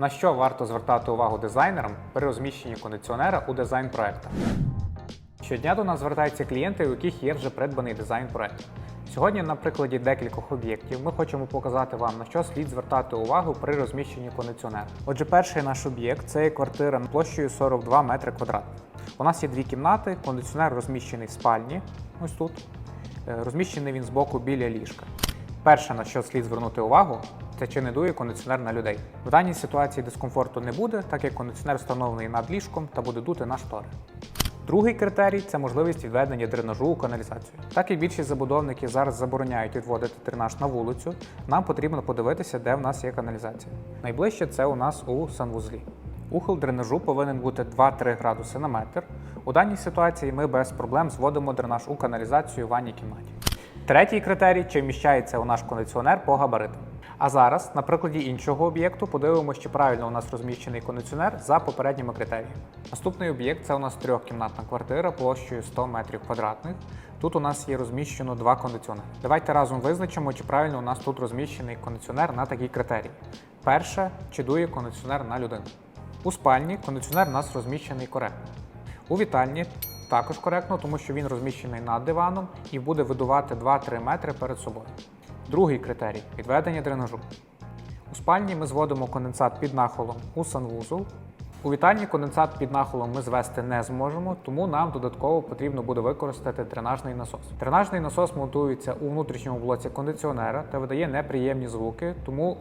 На що варто звертати увагу дизайнерам при розміщенні кондиціонера у дизайн-проектах? Щодня до нас звертаються клієнти, у яких є вже придбаний дизайн-проект. Сьогодні, на прикладі декількох об'єктів, ми хочемо показати вам, на що слід звертати увагу при розміщенні кондиціонера. Отже, перший наш об'єкт це є квартира площею 42 метри квадратних. У нас є дві кімнати, кондиціонер розміщений в спальні, ось тут. Е, Розміщений він збоку біля ліжка. Перше, на що слід звернути увагу, це чи не дує кондиціонер на людей. В даній ситуації дискомфорту не буде, так як кондиціонер встановлений над ліжком та буде дути на штори. Другий критерій це можливість відведення дренажу у каналізацію. Так як більшість забудовників зараз забороняють відводити дренаж на вулицю, нам потрібно подивитися, де в нас є каналізація. Найближче це у нас у санвузлі. Ухил дренажу повинен бути 2-3 градуси на метр. У даній ситуації ми без проблем зводимо дренаж у каналізацію в ванній кімнаті. Третій критерій чи вміщається у наш кондиціонер по габаритам. А зараз, на прикладі іншого об'єкту, подивимося, чи правильно у нас розміщений кондиціонер за попередніми критеріями. Наступний об'єкт це у нас трьохкімнатна квартира площею 100 метрів квадратних. Тут у нас є розміщено два кондиціонери. Давайте разом визначимо, чи правильно у нас тут розміщений кондиціонер на такі критерії. Перше, чи дує кондиціонер на людину. У спальні кондиціонер у нас розміщений коректно. У вітальні також коректно, тому що він розміщений над диваном і буде видувати 2-3 метри перед собою. Другий критерій підведення дренажу. У спальні ми зводимо конденсат під нахилом у санвузол. У вітальні конденсат під нахилом ми звести не зможемо, тому нам додатково потрібно буде використати дренажний насос. Дренажний насос монтується у внутрішньому блоці кондиціонера та видає неприємні звуки, тому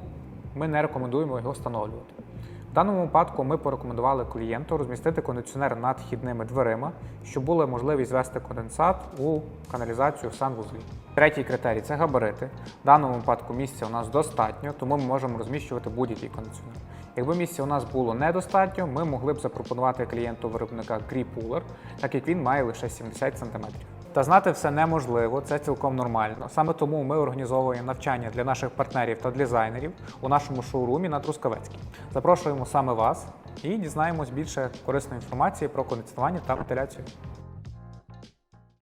ми не рекомендуємо його встановлювати. В даному випадку ми порекомендували клієнту розмістити кондиціонер над вхідними дверима, щоб була можливість звести конденсат у каналізацію в санвузлі. Третій критерій це габарити. В даному випадку місця у нас достатньо, тому ми можемо розміщувати будь-який кондиціонер. Якби місця у нас було недостатньо, ми могли б запропонувати клієнту виробника Кріпулер, так як він має лише 70 см. Та знати все неможливо, це цілком нормально. Саме тому ми організовуємо навчання для наших партнерів та дизайнерів у нашому шоурумі на Трускавецькій. Запрошуємо саме вас і дізнаємось більше корисної інформації про кондиціонування та вентиляцію.